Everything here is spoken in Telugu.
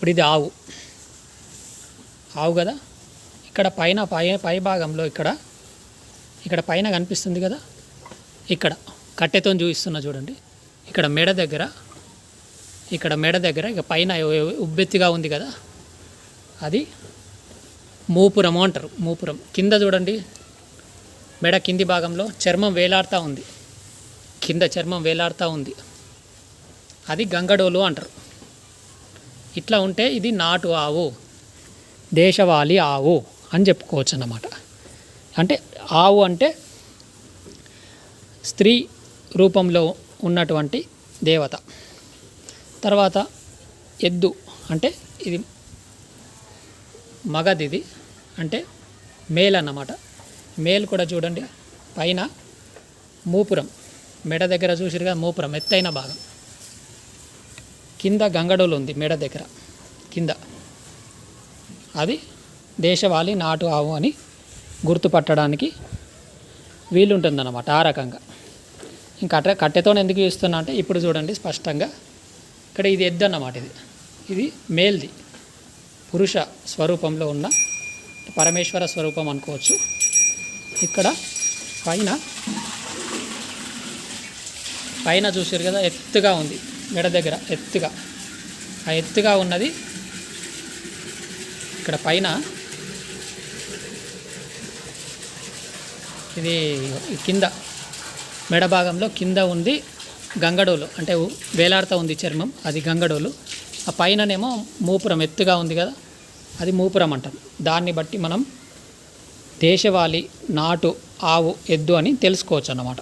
ఇప్పుడు ఇది ఆవు. ఆవు కదా? ఇక్కడ పైన పై పై భాగంలో ఇక్కడ ఇక్కడ పైన కనిపిస్తుంది కదా? ఇక్కడ. కట్టెతో చూపిస్తున్నా చూడండి. ఇక్కడ మెడ దగ్గర ఇక్కడ మెడ దగ్గర ఇక పైన ఉబ్బెత్తిగా ఉంది కదా? అది మూపురము అంటారు మూపురం. కింద చూడండి. మెడ కింది భాగంలో చర్మం వేలాడుతూ ఉంది. కింద చర్మం వేలాడుతూ ఉంది. అది గంగడోలు అంటారు. ఇట్లా ఉంటే ఇది నాటు ఆవు దేశవాళీ ఆవు అని చెప్పుకోవచ్చు అన్నమాట. అంటే ఆవు అంటే స్త్రీ రూపంలో ఉన్నటువంటి దేవత. తర్వాత ఎద్దు అంటే ఇది మగది ఇది అంటే మేల్ అన్నమాట. మేల్ కూడా చూడండి పైన మూపురం మెడ దగ్గర చూసిరుగా మూపురం ఎత్తైన భాగం. కింద గంగడోలు ఉంది మెడ దగ్గర. కింద. అది దేశవాళి నాటు ఆవు అని గుర్తుపట్టడానికి వీలుంటుందన్నమాట ఆ రకంగా. ఇంకా కట్టె కట్టెతో ఎందుకు చూస్తున్నా అంటే ఇప్పుడు చూడండి స్పష్టంగా ఇక్కడ ఇది ఎద్దు అన్నమాట ఇది. ఇది మేల్ది. పురుష స్వరూపంలో ఉన్న పరమేశ్వర స్వరూపం అనుకోవచ్చు. ఇక్కడ పైన పైన చూసారు కదా ఎత్తుగా ఉంది. మెడ దగ్గర ఎత్తుగా. ఆ ఎత్తుగా ఉన్నది ఇక్కడ పైన. ఇది కింద మెడ భాగంలో కింద ఉంది గంగడోలు. అంటే వేలాడుతూ ఉంది చర్మం అది గంగడోలు. ఆ పైననేమో మూపురం ఎత్తుగా ఉంది కదా అది మూపురం అంటాం. దాన్ని బట్టి మనం దేశవాళీ నాటు ఆవు ఎద్దు అని తెలుసుకోవచ్చు అన్నమాట